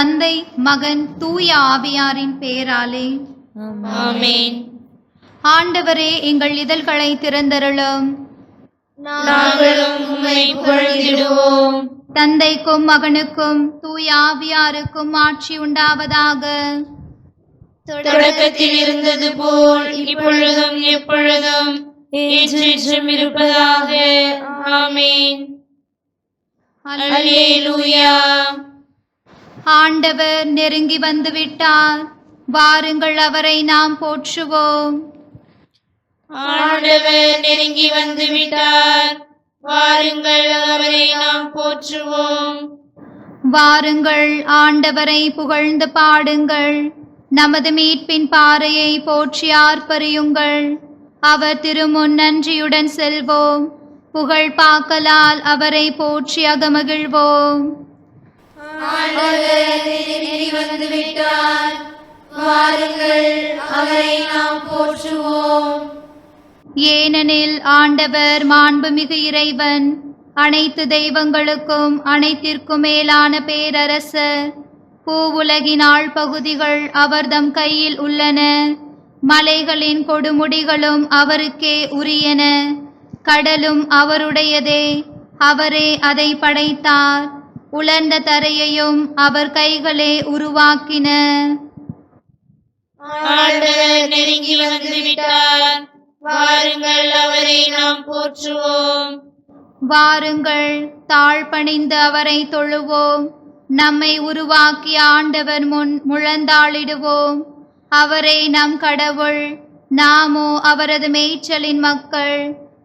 தந்தை மகன் தூய ஆவியாரின் பெயராலே ஆமென். ஆண்டவரே எங்கள் இதழ்களை திறந்தருளும். தந்தைக்கும் மகனுக்கும் தூய ஆவியாருக்கும் ஆட்சி உண்டாவதாக. தொடக்கத்தில் இருந்தது போல் இப்பொழுதும் எப்பொழுதும் என்றென்றும் இருப்பதாக. ஆமென். அல்லேலூயா. ஆண்டவர் நெருங்கி வந்து விட்டார் வாருங்கள் அவரை நாம் போற்றுவோம். ஆண்டவர் நெருங்கி வந்து விட்டார் வாருங்கள் அவரை நாம் போற்றுவோம். வாருங்கள் ஆண்டவரை புகழ்ந்து பாடுங்கள். நமது மீட்பின் பாறையை போற்றி ஆர்ப்பரியுங்கள். அவர் திருமுன் நன்றியுடன் செல்வோம். புகழ் பாக்கலால் அவரை போற்றி அகமகிழ்வோம். வந்து விட்டார். வாருங்கள் அவரை நாம் போற்றுவோம். ஏனெனில் ஆண்டவர் மாண்புமிகு இறைவன் அனைத்து தெய்வங்களுக்கும் அனைத்திற்கும் மேலான பேரரசர் பூவுலகின் ஆழ்பகுதிகள் அவர்தம் கையில் உள்ளன. மலைகளின் கொடுமுடிகளும் அவருக்கே உரியன. கடலும் அவருடையதே. அவரே அதை படைத்தார். உலர்ந்த தரையையும் அவர் கைகளே உருவாக்கின. ஆண்டவர் நெருங்கி வந்து விட்டார் வாருங்கள் அவரை நாம் போற்றுவோம். வாருங்கள் தாழ்பணிந்து அவரை தொழுவோம். நம்மை உருவாக்கிய ஆண்டவர் முன் முழந்தாளிடுவோம். அவரே நம் கடவுள் நாமோ அவரது மேய்ச்சலின் மக்கள்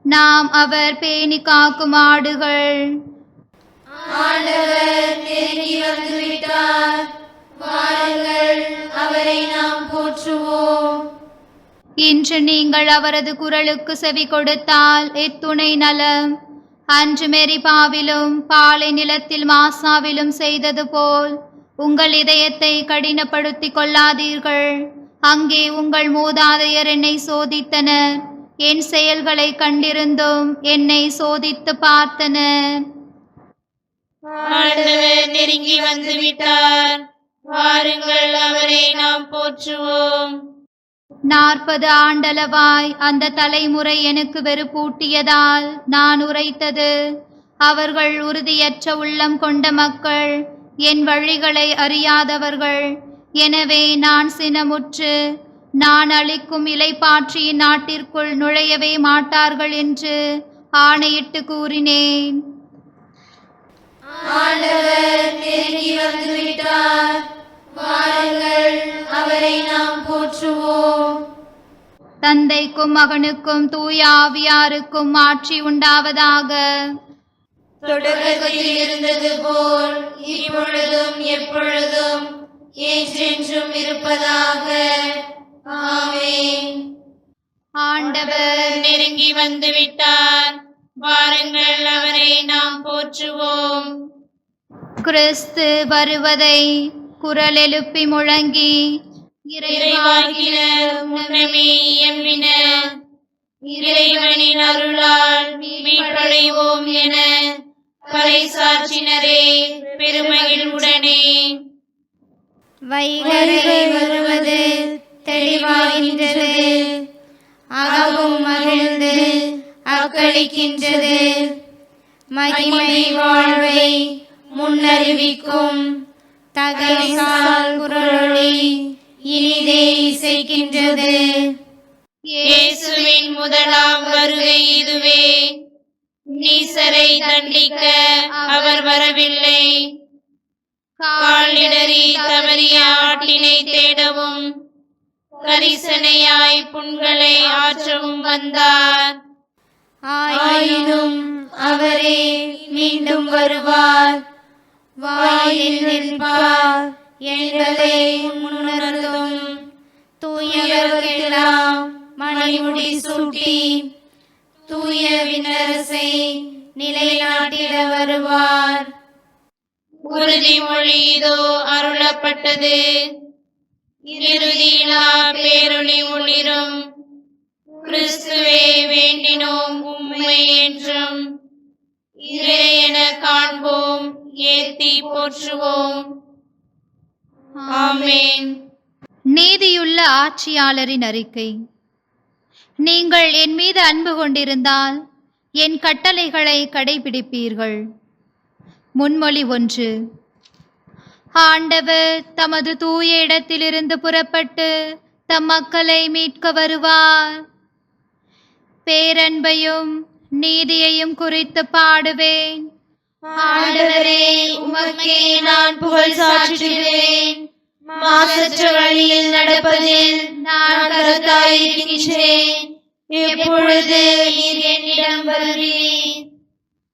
நாம் அவர் பேணி காக்கும் ஆடுகள். ஆண்டவர் நெருங்கி வந்துவிட்டார். வாருங்கள் அவரை நாம் போற்றுவோம். இன்று நீங்கள் அவரது குரலுக்கு செவி கொடுத்தால் எத்துணை நலம். அன்று மெரிபாவிலும் பாலை நிலத்தில் மாசாவிலும் செய்தது போல் உங்கள் இதயத்தை கடினப்படுத்திக் கொள்ளாதீர்கள். அங்கே உங்கள் மூதாதையர் என்னை சோதித்தனர். என் செயல்களை கண்டிருந்தும் என்னை சோதித்து பார்த்தனர். ஆண்டவர் நெருங்கி வந்து விட்டார் வாருங்கள் அவரை நாம் போற்றுவோம். நாற்பது ஆண்டளவாய் அந்த தலைமுறை எனக்கு வெறுப்பூட்டியதால் நான் உரைத்தது. அவர்கள் உறுதியற்ற உள்ளம் கொண்ட மக்கள் என் வழிகளை அறியாதவர்கள். எனவே நான் சினமுற்று நான் அளிக்கும் இலைப்பாற்றியின் நாட்டிற்குள் நுழையவே மாட்டார்கள் என்று ஆணையிட்டு கூறினேன். ஆண்டவர் நெருங்கி வந்து விட்டார் வாருங்கள் அவரை நாம் போற்றுவோம். தந்தைக்கும் மகனுக்கும் தூய ஆவியாருக்கும் ஆட்சி உண்டாவதாக. தொடக்கத்தில் இருந்தது போல் இப்பொழுதும் எப்பொழுதும் என்றென்றும் இருப்பதாக. ஆமென். ஆண்டவர் நெருங்கி வந்து விட்டார் வாருங்கள் அவரை நாம் போற்றுவோம். கிறிஸ்து வருவதை குரல் எழுப்பி முழங்கி இறைவா இறைவாக்கினர் முன்னமே எம்பின இறைவனின் அருளால் மீட்படைவோம் என பறைசாற்றினரே பெருமகிழ்வுடனே வைகரை வருவது தெளிவாகின்றது அகவும் மகிழ்ந்து அக்களிக்கின்றது. மகிமை வாழ்வை முன்னறிவிக்கும் தகைசால் குரலொளி இனிதே இசைக்கின்றது. இயேசுவின் முதலாம் வருகை இதுவே. நீசரை தண்டிக்க அவர் வரவில்லை. காலிடறி தவறிய ஆட்டினை தேடவும் கரிசனையாய் புண்களை ஆற்றவும் வந்தார். ஆயினும் அவரே மீண்டும் வருவார். வாயில் நிற்பார். என்பதை முன்னுணர்ந்தும் தூயவர்க்கெல்லாம் மணிமுடி சூட்டி தூய விண்ணரசை நிலைநாட்டிட வருவார். உறுதிமொழி இதோ அருளப்பட்டது. இறுதியிலா பேரொளி ஒளிரும். கிறிஸ்துவே வேண்டினோம் உம்மை என்றும். இறையென என காண்போம் ஏத்தி போற்றுவோம். ஆமேன். நீதியுள்ள ஆட்சியாளரின் அறிக்கை. நீங்கள் என் மீது அன்பு கொண்டிருந்தால் என் கட்டளைகளை கடைபிடிப்பீர்கள். முன்மொழி ஒன்று. ஆண்டவர் தமது தூய இடத்திலிருந்து புறப்பட்டு தம் மக்களை மீட்க வருவார். பேரன்பையும் நீதியையும் குறித்து பாடுவேன். ஆண்டவரே உமக்கே நான் புகழ் சாற்றுகிறேன் மாசற்ற வழியில் நடப்பதில் நான் கருத்தாயிருக்கின்றேன். எப்பொழுது நீர் என்னிடம் வருவீர்?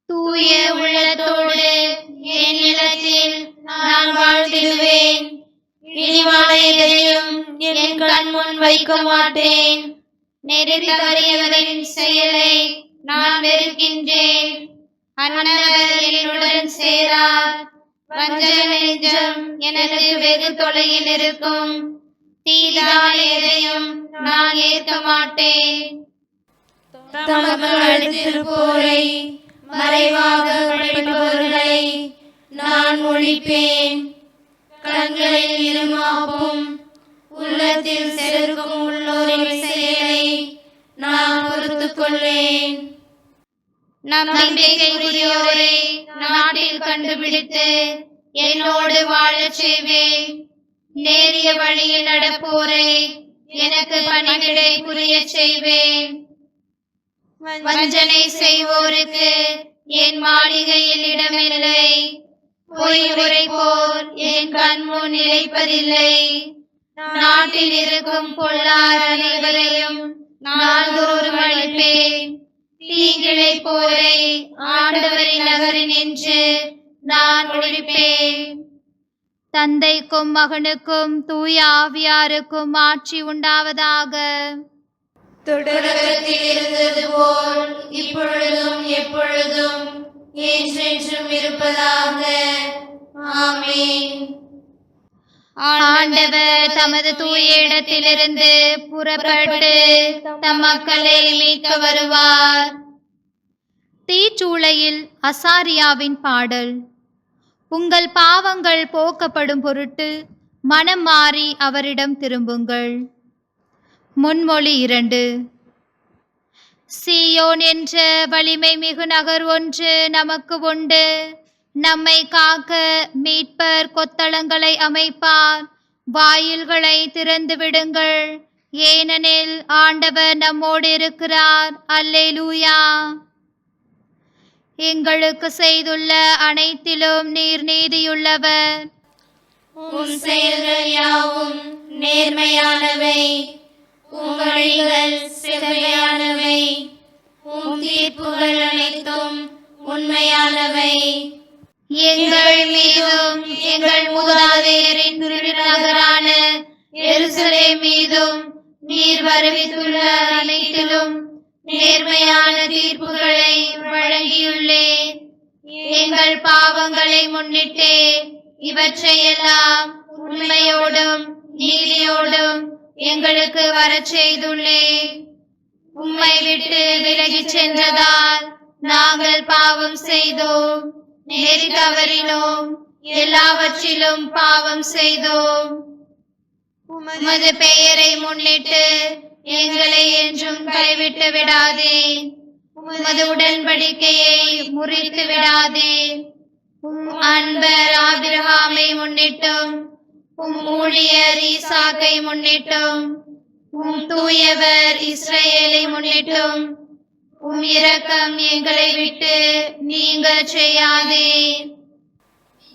தூய உள்ளத்தோடு என் நிலத்தில் நான் வாழ்ந்திடுவேன். இழிவான எதையும் என் கண் முன் வைக்க மாட்டேன். நெறி தவறியவரின் செயலை அன்னவர் என்னுடன் சேரார். வஞ்சக நெஞ்சம் எனக்கு வெகு தொலையில் இருக்கும். தீதான எதையும் நான் ஏற்க மாட்டேன். தமக்கு அளித்திருப்போரை மறைவாக படிப்பவர்களை நான் ஒழிப்பேன். கண்களில் இருமாப்பும் உள்ளத்தில் செருக்கும் உள்ளோரின் செயலை நான் பொறுத்துக் கொள்வேன் நம்பிக்கைக்குரியோரை நாட்டில் கண்டுபிடித்து என்னோடு வாழச் செய்வேன் நேரிய வழியில் நடப்போரை எனக்கு பணிகளை புரியச் செய்வேன் வஞ்சனை செய்வோருக்கு என் மாளிகையில் இடமில்லை. பொய் உரைப்போர் என் கண்முன் நிலைப்பதில்லை. நாட்டில் இருக்கும் பொல்லார் அனைவரையும் நாள்தோறும் அழைப்பேன். தீங்கிழைப்போரை ஆண்டவரின் நகரின் என்று நான் ஒழிப்பேன் தந்தைக்கும் மகனுக்கும் தூய ஆவியாருக்கும் ஆட்சி உண்டாவதாக. தொடக்கத்தில் இருந்தது போல் இப்பொழுதும் எப்பொழுதும் என்றென்றும் இருப்பதாக. ஆமீன். ஆண்டவர் தமது தூய இடத்திலிருந்து புறப்பட்டு தம் மக்களை மீட்க வருவார். தீச்சூளையில் அசாரியாவின் பாடல். உங்கள் பாவங்கள் போக்கப்படும் பொருட்டு மனம் மாறி அவரிடம் திரும்புங்கள். முன்மொழி இரண்டு. சீயோன் என்ற வலிமை மிகு நகர் ஒன்று நமக்கு உண்டு. நம்மை காக்க மீட்பர் கொத்தளங்களை அமைப்பார். வாயில்களை திறந்து விடுங்கள். ஏனெனில் ஆண்டவர் நம்மோடு இருக்கிறார். அல்லே லூயா எங்களுக்கு செய்துள்ள அனைத்திலும் நீர் நீதியுள்ளவர். உம் செயல்கள் யாவும் நேர்மையானவை. உம் வழிகள் செவ்வையானவை. உம் தீர்ப்புகள் அனைத்தும் உண்மையானவை. எங்கள் மீதும் எங்கள் மூதாதையரின் திருநகரான எருசலே மீதும் நீர் வருவித்துள்ள அனைத்திலும் நேர்மையான தீர்ப்புகளை வழங்கியுள்ளே. எங்கள் பாவங்களை முன்னிட்டே இவற்றையெல்லாம் உண்மையோடும் நீதியோடும் எங்களுக்கு வரச் செய்துள்ளே. உம்மை விட்டு விலகிச் சென்றதால் நாங்கள் பாவம் செய்தோம். நெறி தவறினோம் எல்லாவற்றிலும் பாவம் செய்தோம். உமது பெயரை முன்னிட்டு எங்களை என்றும் கைவிட்டு விடாதே. உமது உடன்படிக்கையை முறித்து விடாதே. அன்பர் ஆபிரகாமை முன்னிட்டும் உம் ஊழியர் ஈசாக்கை முன்னிட்டும் உம் தூயவர் இஸ்ரேலை முன்னிட்டும் உம் இரக்கம் எங்களை விட்டு நீங்கள் செய்யாதே.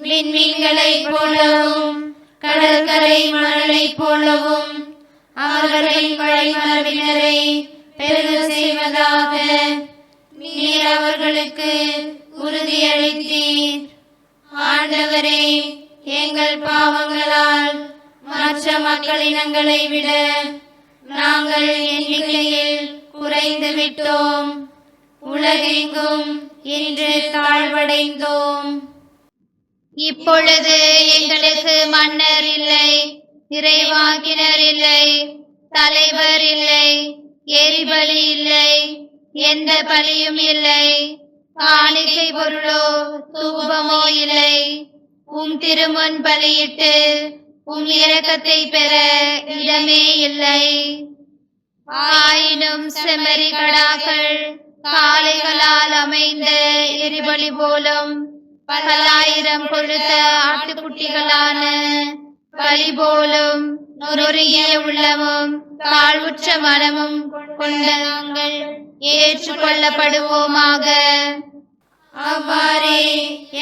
விண்மீன்களை போலவும் கடற்கரை மணலை போலவும் அவர்களின் வழிமரபினரை பெருக செய்வதாக நீர் அவர்களுக்கு உறுதியளித்தீர். ஆண்டவரே எங்கள் பாவங்களால் மற்ற மக்களினங்களை விட நாங்கள் எண்ணிக்கையில் குறைந்து விட்டோம். உலகெங்கும் இன்று தாழ்வடைந்தோம். இப்பொழுது எங்களுக்கு மன்னர் இல்லை இறைவாக்கினர் இல்லை தலைவர் இல்லை எரிபலி இல்லை எந்த பலியும் இல்லை. காணிக்கை பொருளோ தூபமோ இல்லை. உம் திருமுன் பலியிட்டு உம் இரக்கத்தை பெற இடமே இல்லை. ஆயினும் செம்மறி கடாக்கள் காளைகளால் அமைந்த எரிபலி போலும் பல்லாயிரம் கொழுத்த ஆட்டுக்குட்டிகளான பலி போலும் நொறுங்கிய உள்ளமும் தாழ்வுற்ற மனமும் கொண்ட நாங்கள் ஏற்றுக்கொள்ளப்படுவோமாக. அவ்வாறே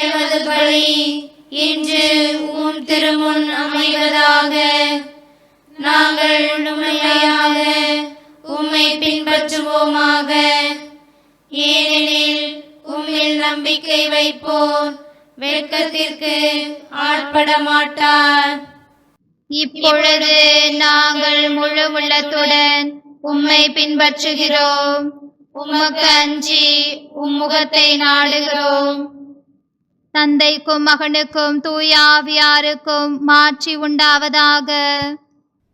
எமது பலி இன்று உன் திருமுன் அமைவதாக. நாங்கள் உண்மையாக பின்பற்றுவோமாக. ஏனெனில் உம்மில் நம்பிக்கை வைப்போர் வெட்கத்திற்கு ஆட்பட மாட்டார் இப்பொழுது நாங்கள் முழு உள்ளத்துடன் உம்மை பின்பற்றுகிறோம். உமக்கு அஞ்சி உம் முகத்தை நாடுகிறோம். தந்தைக்கும் மகனுக்கும் தூயாவியாருக்கும் மாற்றி உண்டாவதாக.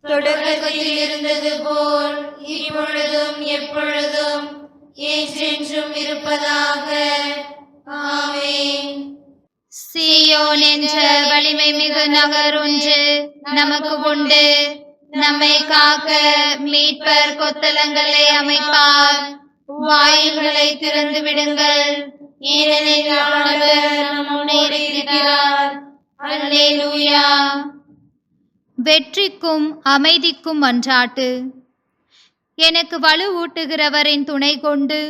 தொடக்கத்தில் இருந்தது போல் இப்பொழுதும் எப்பொழுதும் என்றென்றும் இருப்பதாக. ஆமென். என்ற வலிமை மிகு நகர் ஒன்று நமக்கு உண்டு. நம்மை காக்க மீட்பர் கொத்தலங்களை அமைப்பார். வாயில்களை திறந்து விடுங்கள். ஏனெனில் ஆண்டவர் நம்முடைய இருக்கிறார். அல்லேலூயா. வெற்றிக்கும் அமைதிக்கும் மன்றாட்டு எனக்கு வலுவூட்டுகிறவரின் துணை கொண்டு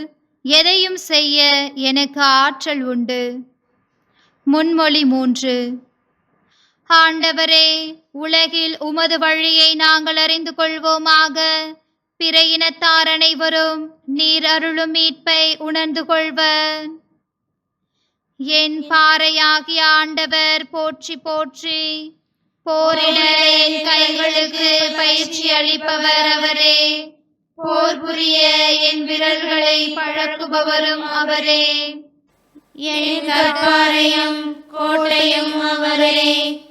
எதையும் செய்ய எனக்கு ஆற்றல் உண்டு. முன்மொழி மூன்று. ஆண்டவரே உலகில் உமது வழியை நாங்கள் அறிந்து கொள்வோமாக. பிற இனத்தார் அனைவரும் நீர் அருளும் மீட்பை உணர்ந்து கொள்வர். என் பாறையாகிய ஆண்டவர் போற்றி போற்றி. போரிட என் கைகளுக்கு பயிற்சி அளிப்பவர் அவரே. போர் புரிய என் விரல்களை பழக்குபவரும் அவரே. என் கற்பாரையும் கோட்டையும் அவரே.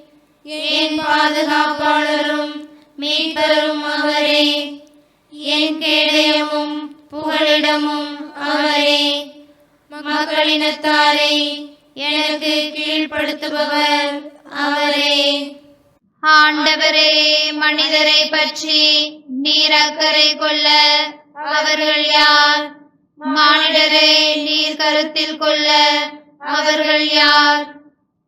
என் பாதுகாப்பாளரும் மீட்பரும் அவரே. என் கேடயமும் புகழிடமும் அவரே. மக்களினத்தாரை எனக்கு கீழ்ப்படுத்துபவர் அவரே. ஆண்டவரே மனிதரை பற்றி நீர் அக்கறை கொள்ள அவர்கள் யார்? மானிடரை நீர் கருத்தில் கொள்ள அவர்கள் யார்?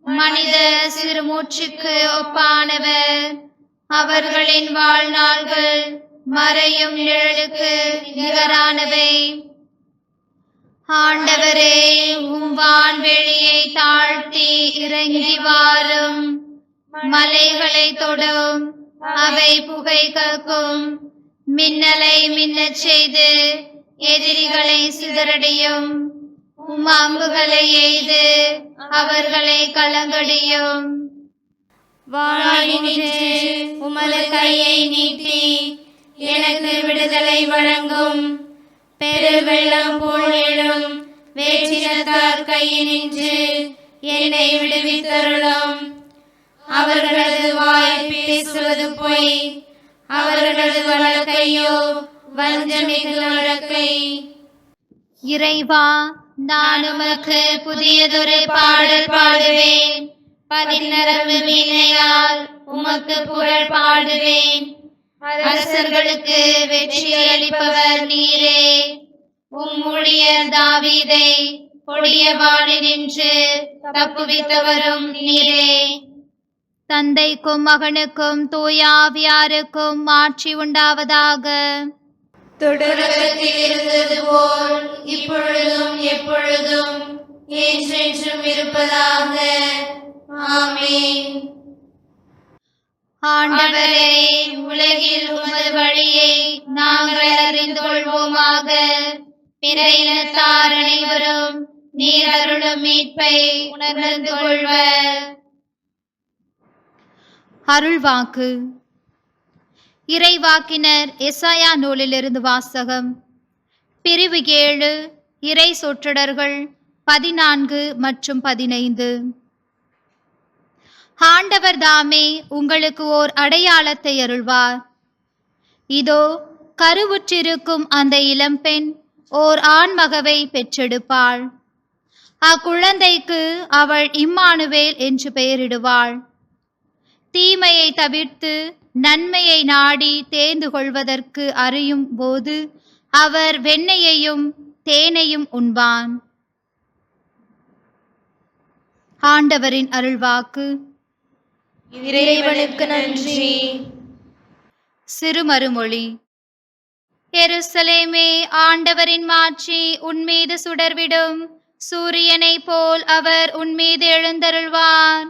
மனித சிறுமூச்சுக்கு ஒப்பானவர். அவர்களின் வாழ்நாள்கள் மறையும் நிழலுக்கு நிகரானவை. ஆண்டவரே உம் வான்வெளியை தாழ்த்தி இறங்கி வாரும். மலைகளை தொடும் அவை புகை கக்கும் மின்னலை மின்னச் செய்து எதிரிகளை சிதறடியும். உம் அம்புகளை எய்து அவர்களை கலங்கடியும். உமது கையை நீட்டி எனக்கு விடுதலை வழங்கும். பெருவெள்ளம் போல் எழும் வேற்றினத்தார் கையினின்று என்னை விடுவித்தருளும். அவர்களது வாய் பேசுவது பொய். அவர்களது வழக்கையோ வஞ்சமிகு வழக்கை. இறைவா நான் உமக்கு புதியதொரு பாடல் பாடுவேன். பதினரவு வீணையால் உமக்கு புகழ் பாடுவேன். அரசர்களுக்கு வெற்றி அளிப்பவர் நீரே. உம் ஊழியர் தாவீதை கொடிய நின்று தப்புவித்தவரும் நீரே. தந்தைக்கும் மகனுக்கும் தூயாவியாருக்கும் மாற்றி உண்டாவதாக. தொடக்கத்தில் இருந்தது போல் இப்பொழுதும் எப்பொழுதும் என்றென்றும் இருப்பதாக. ஆமென். ஆண்டவரே உலகில் உமது வழியை நாங்கள் அறிந்து கொள்வோமாக பிற இனத்தார் அனைவரும் நீர் அருளும் மீட்பை உணர்ந்து கொள்வர். அருள்வாக்கு. இறைவாக்கினர் எசாயா நூலிலிருந்து வாசகம். பிரிவு ஏழு இறை சொற்றொடர்கள் பதினான்கு மற்றும் பதினைந்து. ஆண்டவர் தாமே உங்களுக்கு ஓர் அடையாளத்தை அருள்வார். இதோ கருவுற்றிருக்கும் அந்த இளம்பெண் ஓர் ஆண்மகவை பெற்றெடுப்பாள். அக்குழந்தைக்கு அவள் இம்மானுவேல் என்று பெயரிடுவாள். தீமையை தவிர்த்து நன்மையை நாடி தேர்ந்து கொள்வதற்கு அறியும் போது அவர் வெண்ணெயையும் தேனையும் உண்பான். ஆண்டவரின் அருள்வாக்கு. இறைவனுக்கு நன்றி. சிறுமறுமொழி. எருசலேமே ஆண்டவரின் மாட்சி உன்மீது சுடர்விடும். சூரியனைப் போல் அவர் உன்மீது எழுந்தருள்வார்.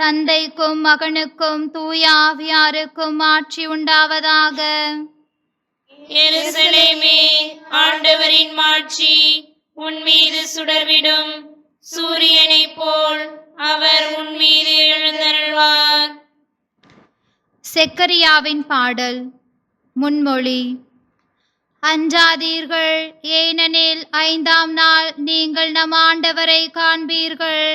தந்தைக்கும் மகனுக்கும் தூய ஆவியாருக்கும் ஆட்சி உண்டாவதாக. ஆண்டவரின் மாட்சி உன்மீது சுடர்விடும். சூரியனைப் போல் அவர் உன்மீது எழுந்தருள்வார். செக்கரியாவின் பாடல் முன்மொழி. அஞ்சாதீர்கள் ஏனெனில் ஐந்தாம் நாள் நீங்கள் நம் ஆண்டவரை காண்பீர்கள்.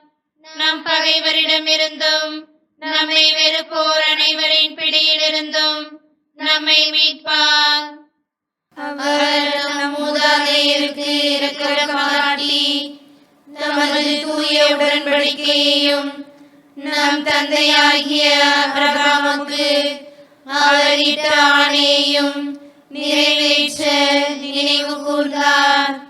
நம் பகைவரிடமிருந்தும் நம்மை வெறுப்போர் அனைவரின் பிடியிலிருந்தும் நம்மை மீட்பார். அவர் நம் மூதாதையருக்கு நமது காட்டி தூய உடன்படிக்கையையும் நம் தந்தையாகிய அபிரகாமுக்கு அவர் இட்ட ஆணையையும் நிறைவேற்ற நினைவு கூர்ந்தார்.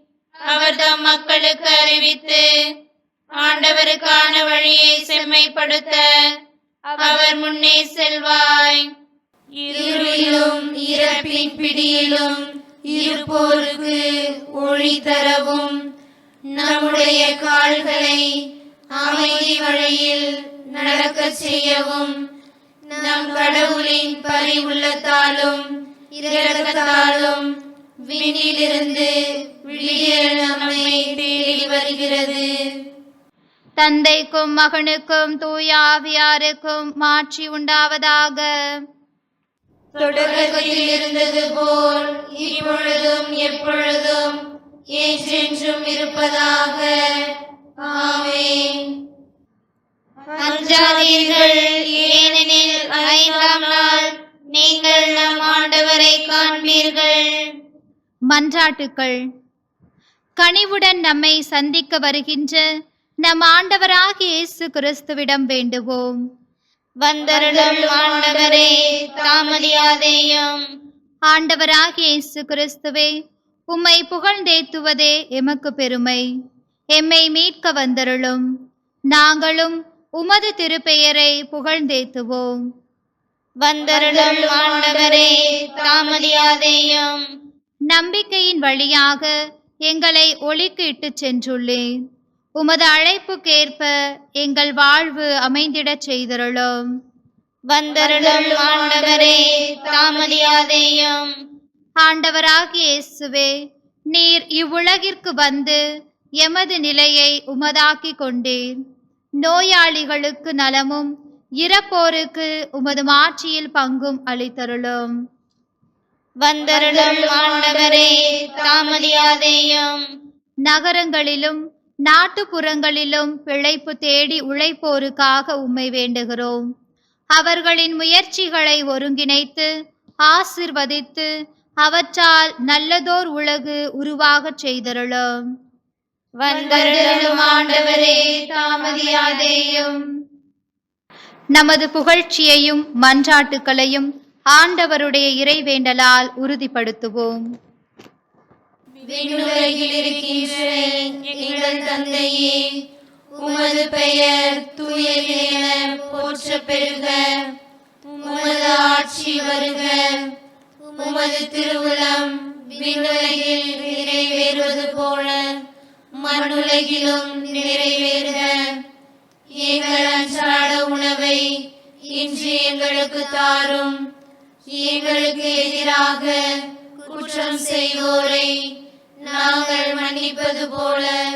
அவர் தம் மக்களுக்கு அறிவித்து ஆண்டவருக்கான வழியை செம்மைப்படுத்த அவர் முன்னே செல்வாய். இருளிலும் இறப்பின் பிடியிலும் இருப்போருக்கு ஒளி தரவும். நம்முடைய கால்களை அமைதி வழியில் நடக்கச் செய்யவும். நம் கடவுளின் பரிவுள்ளத்தாலும் இரக்கத்தாலும் விண்ணிலிருந்து நம்மை தேடி வருகிறது. தந்தைக்கும் மகனுக்கும் தூய ஆவியாருக்கும் மாட்சி உண்டாவதாக. தொடக்கத்தில் இருந்தது போல் இப்பொழுதும் எப்பொழுதும் என்றென்றும் இருப்பதாக. ஆமென். அஞ்சாதீர்கள் ஏனெனில் ஐந்தாம் நாள் நீங்கள் நம் ஆண்டவரை காண்பீர்கள். மன்றாட்டுக்கள். கனிவுடன் நம்மை சந்திக்க வருகின்ற நம் ஆண்டவராகிய இயேசு கிறிஸ்துவிடம் வேண்டுவோம். வந்தருளும் ஆண்டவரே தாமதியாதேயும். ஆண்டவராகிய இயேசு கிறிஸ்துவே உம்மை புகழ்ந்தேத்துவதே எமக்கு பெருமை. எம்மை மீட்க வந்தருளும். நாங்களும் உமது திருப்பெயரை புகழ்ந்தேத்துவோம். வந்தருளும் ஆண்டவரே தாமதியாதேயும். நம்பிக்கையின் வழியாக எங்களை ஒளிக்கு இட்டுச் சென்றுள்ளேன். உமது அழைப்புக்கேற்ப எங்கள் வாழ்வு அமைந்திடச் செய்தருளும். வந்தருளும் ஆண்டவரே தாமதியாதேயும். ஆண்டவராகிய இயேசுவே நீர் இவ்வுலகிற்கு வந்து எமது நிலையை உமதாக்கிக் கொண்டீர். நோயாளிகளுக்கு நலமும் இறப்போருக்கு உமது மாட்சியில் பங்கும் அளித்தருளும். வந்தருளும் ஆண்டவரே தாமதியாதேயும். நகரங்களிலும் நாட்டுப்புறங்களிலும் பிழைப்பு தேடி உழைப்போருக்காக உம்மை வேண்டுகிறோம். அவர்களின் முயற்சிகளை ஒருங்கிணைத்து ஆசிர்வதித்து அவற்றால் நல்லதோர் உலகு உருவாகச் செய்தருளும். வந்தருளும் ஆண்டவரே தாமதியாதேயும். நமது புகழ்ச்சியையும் மன்றாட்டுக்களையும் ஆண்டவருடைய இறைவேண்டலால் உறுதிப்படுத்துவோம். விண்ணுலகில் இருக்கின்ற எங்கள் தந்தையே உமது பெயர் தூயது என போற்ற பெறுக உமது ஆட்சி வருக. உமது திருவுளம் விண்ணுலகில் நிறைவேறுவது போல மண்ணுலகிலும் நிறைவேறுக. எங்கள் அன்றாட உணவை இன்று எங்களுக்கு தாரும். எங்களுக்கு எதிராக குற்றம் செய்வோரை நாங்கள் மன்னிப்பது போல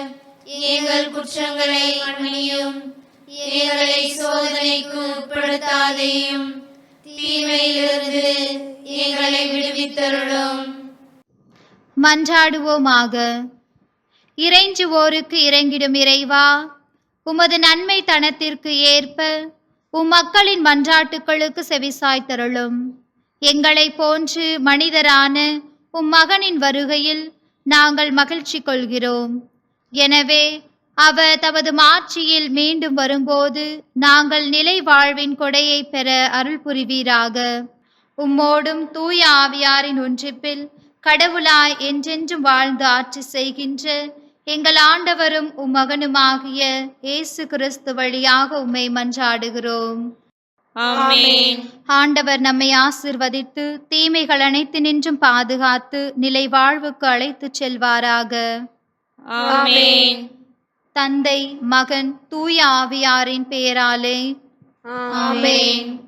எங்கள் குற்றங்களை மன்னியும் எங்களை சோதனைக்கு உட்படுத்தாதையும் தீமையிலிருந்து எங்களை விடுவித்தருளும். மன்றாடுவோமாக. இறைஞ்சுவோருக்கு இறங்கிடும் இறைவா உமது நன்மை தனத்திற்கு ஏற்ப உம் மக்களின் மன்றாட்டுக்களுக்கு செவிசாய்த்தருளும். எங்களைப் போன்று மனிதரான உம் மகனின் வருகையில் நாங்கள் மகிழ்ச்சி கொள்கிறோம். எனவே அவர் தமது மாட்சியில் மீண்டும் வரும்போது நாங்கள் நிலை வாழ்வின் கொடையை பெற அருள் புரிவீராக. உம்மோடும் தூய ஆவியாரின் ஒன்றிப்பில் கடவுளாய் என்றென்றும் வாழ்ந்து ஆட்சி செய்கின்ற எங்கள் ஆண்டவரும் உம் மகனுமாகிய இயேசு கிறிஸ்து வழியாக உம்மை மன்றாடுகிறோம். ஆண்டவர் நம்மை ஆசிர்வதித்து தீமைகள் அனைத்தினின்றும் பாதுகாத்து நிலை வாழ்வுக்கு அழைத்துச் செல்வாராக. தந்தை மகன் தூய ஆவியாரின் பெயராலே ஆமென்.